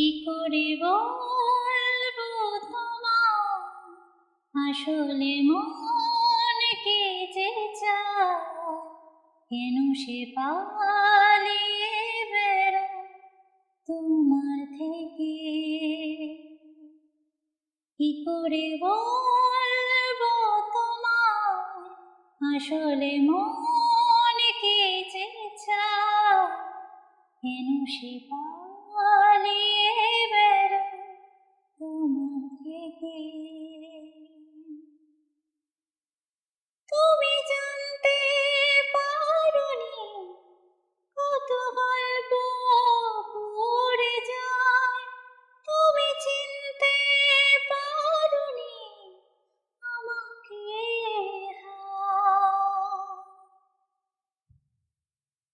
কি করে বলব তোমার? আসলে মন কে যে কেন সে পালিয়ে বেড়া তোমার থেকে? কি করে বলব তোমার? আসলে মন কে যে কেন সে পা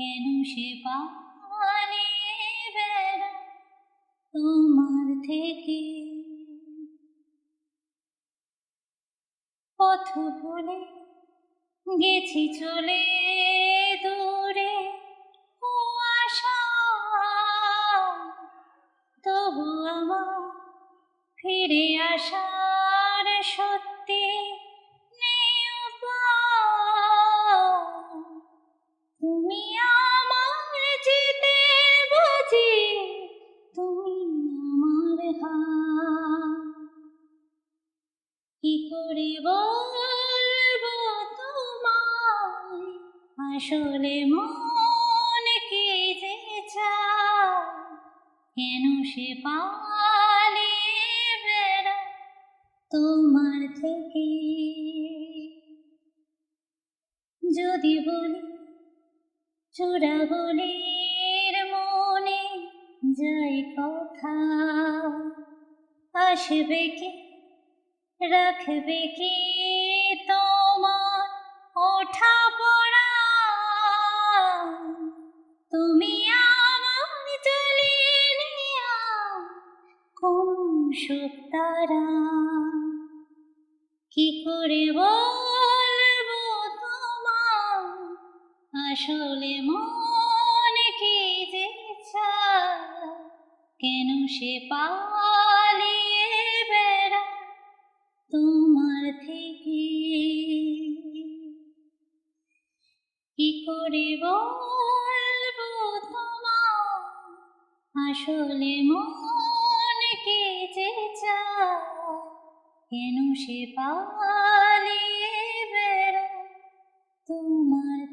কেন সে বেড়ায় তোমার থেকে? পথ ভুলে গেছি চলে দূরে, ও আশা। তবু আমার ফিরে আসার সত্যি করে বলব আসলে মন কি যে চায়? কেন সে পালিয়ে বেড়ায় তোমার থেকে? যদি বলি চূড়াবলির মনে যাই কথা, আসবে কি রাখবে কি তোমার? ওঠা পড়া। তুমি কি করে বলব তোমার? আসলে মন কি যে কেন সে বেড়ায় তোমার থেকে। কি করে বলব তোমার আসলে মন কে যে কেন সে পালিয়ে বেড়া তোমার